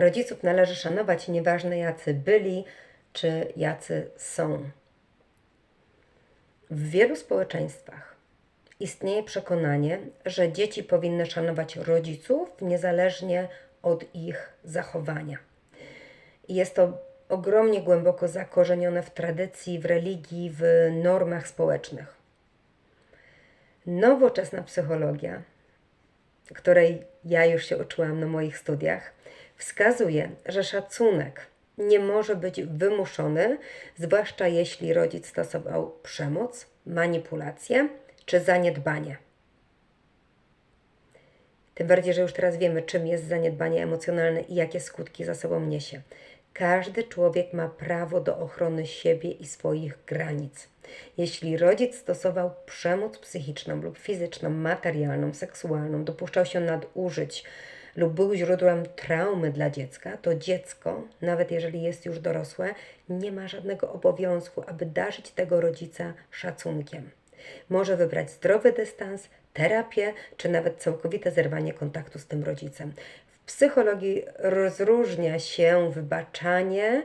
Rodziców należy szanować, nieważne jacy byli czy jacy są. W wielu społeczeństwach istnieje przekonanie, że dzieci powinny szanować rodziców niezależnie od ich zachowania. Jest to ogromnie głęboko zakorzenione w tradycji, w religii, w normach społecznych. Nowoczesna psychologia, której ja już się uczyłam na moich studiach, wskazuje, że szacunek nie może być wymuszony, zwłaszcza jeśli rodzic stosował przemoc, manipulację czy zaniedbanie. Tym bardziej, że już teraz wiemy, czym jest zaniedbanie emocjonalne i jakie skutki za sobą niesie. Każdy człowiek ma prawo do ochrony siebie i swoich granic. Jeśli rodzic stosował przemoc psychiczną lub fizyczną, materialną, seksualną, dopuszczał się nadużyć lub był źródłem traumy dla dziecka, to dziecko, nawet jeżeli jest już dorosłe, nie ma żadnego obowiązku, aby darzyć tego rodzica szacunkiem. Może wybrać zdrowy dystans, terapię, czy nawet całkowite zerwanie kontaktu z tym rodzicem. W psychologii rozróżnia się wybaczanie,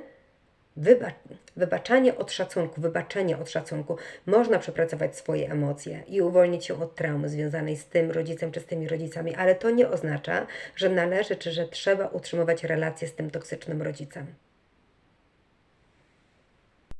wyba, wybaczanie od szacunku, wybaczenie od szacunku. Można przepracować swoje emocje i uwolnić się od traumy związanej z tym rodzicem czy z tymi rodzicami, ale to nie oznacza, że należy czy że trzeba utrzymywać relacje z tym toksycznym rodzicem.